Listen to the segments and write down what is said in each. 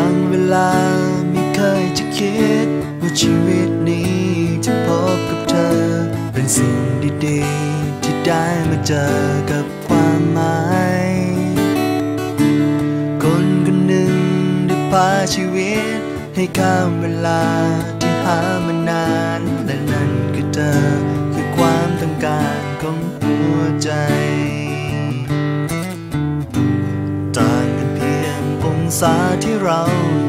างเวลาไม่เคยจะคิด ว่าชีวิตนี้จะพบกับเธอ เป็นสิ่งดีๆ ที่ได้มาเจอกับความหมาย คนคนหนึ่งได้พาชีวิต ให้ข้ามเวลาที่หามานาน และนั่นคือเธอคือความต้องการของหัวใจาที่เรา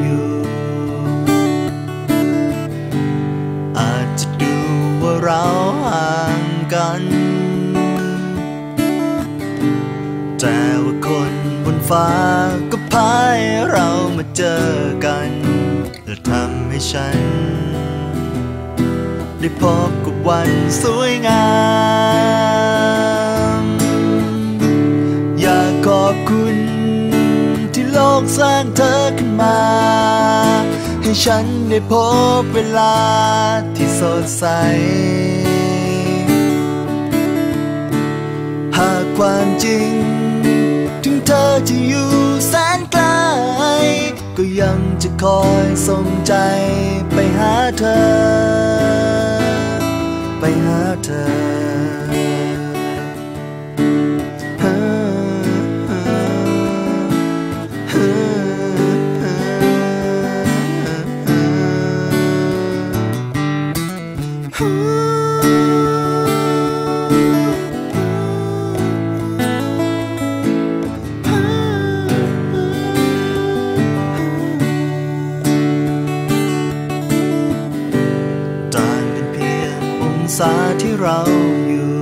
อยู่ อาจจะดูว่าเราห่างกัน แต่ว่าคนบนฟ้าก็พายเรามาเจอกัน และทำให้ฉัน ได้พบกับวันสวยงาม โลกสร้างเธอขึ้นมา ให้ฉันได้พบเวลาที่สดใส หากความจริง ถึงเธอจะอยู่แสนไกล ก็ยังจะคอยส่งใจไปหาเธอ ต่างกันเพียงองศาที่เราอยู่